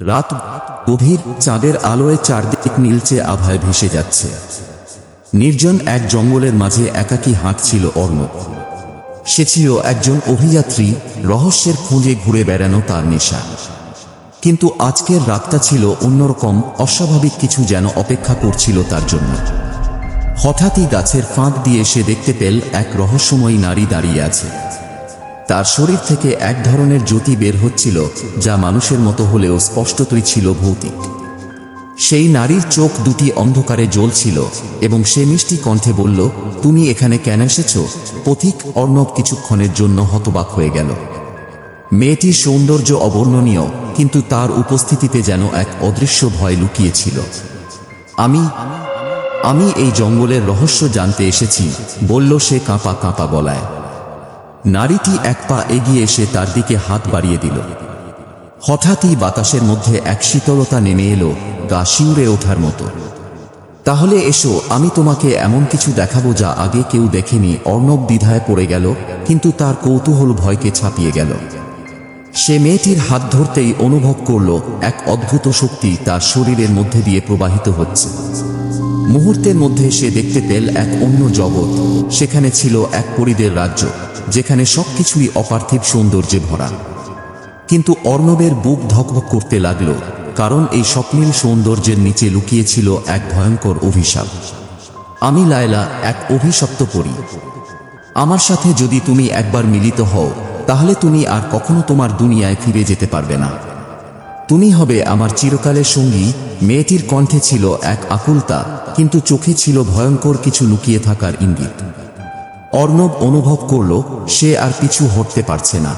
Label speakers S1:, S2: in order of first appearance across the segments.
S1: রাত গভীর চাঁদের আলোয় চারদিক নীলচে আভায় ভেসে যাচ্ছে। নির্জন এক জঙ্গলের মাঝে একাকী হাঁটছিল অর্ণব। সে ছিল একজন অভিযাত্রী, রহস্যের খুঁজে ঘুরে বেড়ানো তার নেশা। কিন্তু আজকের রাতটা ছিল অন্যরকম, অস্বাভাবিক কিছু যেন অপেক্ষা করছিল তার জন্য। হঠাৎই গাছের ফাঁক দিয়ে সে দেখতে পেল এক রহস্যময়ী নারী দাঁড়িয়ে আছে। তার শরীর থেকে এক ধরনের জ্যোতি বের হচ্ছিল, যা মানুষের মতো হলেও স্পষ্টতই ছিল ভৌতিক। সেই নারীর চোখ দুটি অন্ধকারে জ্বলছিল, এবং সে মিষ্টি কণ্ঠে বলল, তুমি এখানে কেন এসেছ? পথিক অর্ণব কিছুক্ষণের জন্য হতবাক হয়ে গেল। মেয়েটির সৌন্দর্য অবর্ণনীয়, কিন্তু তার উপস্থিতিতে যেন এক অদৃশ্য ভয় লুকিয়েছিল। আমি আমি এই জঙ্গলের রহস্য জানতে এসেছি, বলল সে কাঁপা কাঁপা গলায়। নারীটি এক পা এগিয়ে এসে তার দিকে হাত বাড়িয়ে দিল। হঠাৎই বাতাসের মধ্যে এক শীতলতা নেমে এলো গা শিউরে ওঠার মতো। তাহলে এসো, আমি তোমাকে এমন কিছু দেখাবো যা আগে কেউ দেখেনি। অর্ণব দ্বিধায় পড়ে গেল, কিন্তু তার কৌতূহল ভয়কে ছাপিয়ে গেল। সে মেয়েটির হাত ধরতেই অনুভব করল, এক অদ্ভুত শক্তি তার শরীরের মধ্যে দিয়ে প্রবাহিত হচ্ছে। মুহূর্তের মধ্যে সে দেখতে পেল এক অন্য জগৎ। সেখানে ছিল এক পরিদের রাজ্য, যেখানে সবকিছুই অপার্থিব সৌন্দর্যে ভরা। কিন্তু অর্ণবের বুক ধকধক করতে লাগল, কারণ এই স্বপ্নীল সৌন্দর্যের নিচে লুকিয়েছিল এক ভয়ঙ্কর অভিশাপ। আমি লায়লা, এক অভিশপ্ত পড়ি আমার সাথে যদি তুমি একবার মিলিত হও, তাহলে তুমি আর কখনো তোমার দুনিয়ায় ফিরে যেতে পারবে না। তুমি হবে আমার চিরকালের সঙ্গী। মেয়েটির কণ্ঠে ছিল এক আকুলতা, কিন্তু চোখে ছিল ভয়ঙ্কর কিছু লুকিয়ে থাকার ইঙ্গিত। অর্ণব অনুভব করল, সে আর কিছু হটতে পারছে না।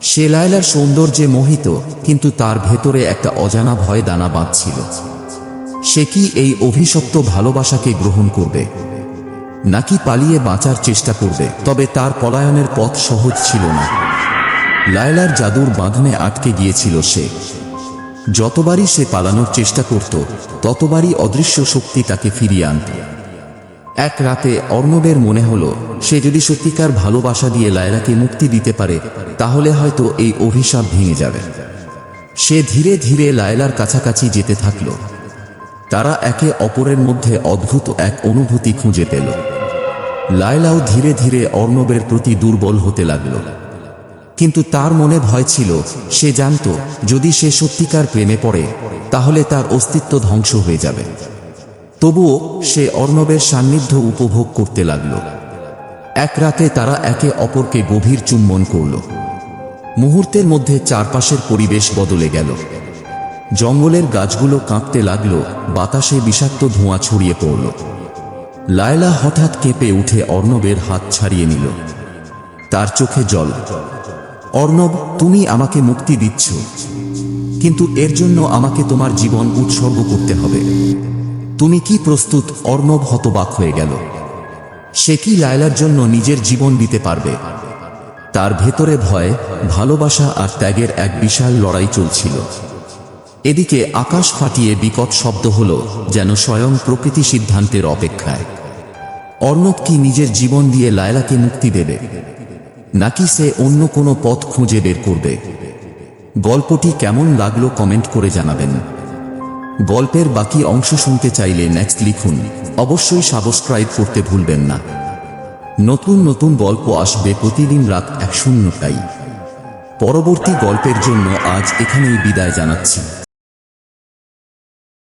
S1: সে লায়লার সৌন্দর্যে মোহিত, কিন্তু তার ভেতরে একটা অজানা ভয় দানা বাঁধছিল। সে কি এই অভিশপ্ত ভালোবাসাকে গ্রহণ করবে? নাকি পালিয়ে বাঁচার চেষ্টা করবে? তবে তার পলায়নের পথ সহজ ছিল না। লায়লার জাদুর বাঁধনে আটকে গিয়েছিল সে। যতবারই সে পালানোর চেষ্টা করত, ততবারই অদৃশ্য শক্তি তাকে ফিরিয়ে আনত। এক রাতে অর্ণবের মনে হলো, সে যদি সত্যিকার ভালোবাসা দিয়ে লায়লাকে মুক্তি দিতে পারে, তাহলে হয়তো এই অভিশাপ ভেঙে যাবে। সে ধীরে ধীরে লায়লার কাছাকাছি যেতে থাকল। তারা একে অপরের মধ্যে অদ্ভুত এক অনুভূতি খুঁজে পেল। লায়লাও ধীরে ধীরে অর্ণবের প্রতি দুর্বল হতে লাগল। কিন্তু তার মনে ভয় ছিল। সে জানত, যদি সে সত্যিকার প্রেমে পড়ে, তাহলে তার অস্তিত্ব ধ্বংস হয়ে যাবে। তবুও সে অর্ণবের সান্নিধ্য উপভোগ করতে লাগল। এক রাতে তারা একে অপরকে গভীর চুম্বন করল। মুহূর্তের মধ্যে চারপাশের পরিবেশ বদলে গেল। জঙ্গলের গাছগুলো কাঁপতে লাগল, বাতাসে বিষাক্ত ধোঁয়া ছড়িয়ে পড়ল। লায়লা হঠাৎ কেঁপে উঠে অর্ণবের হাত ছাড়িয়ে নিল। তার চোখে জল। অর্ণব, তুমি আমাকে মুক্তি দিচ্ছ। কিন্তু এর জন্য আমাকে তোমার জীবন উৎসর্গ করতে হবে। তুমি কি প্রস্তুত? অর্ণব হতবাক হয়ে গেল। সে কি লায়লার জন্য নিজের জীবন দিতে পারবে? তার ভেতরে ভয়, ভালোবাসা আর ত্যাগের এক বিশাল লড়াই চলছিল। এদিকে আকাশ ফাটিয়ে বিকট শব্দ হল, যেন স্বয়ং প্রকৃতি সিদ্ধান্তের অপেক্ষায়। অর্ণব কি নিজের জীবন দিয়ে লায়লাকে মুক্তি দেবে? নাকি সে অন্য কোনো পথ খুঁজে বের করবে? গল্পটি কেমন লাগল কমেন্ট করে জানাবেন। গল্পের বাকি অংশ শুনতে চাইলে নেক্সট লিখুন। অবশ্যই সাবস্ক্রাইব করতে ভুলবেন না। নতুন নতুন গল্প আসবে প্রতিদিন রাত এক শূন্যটাই পরবর্তী গল্পের জন্য আজ এখানেই বিদায় জানাচ্ছি।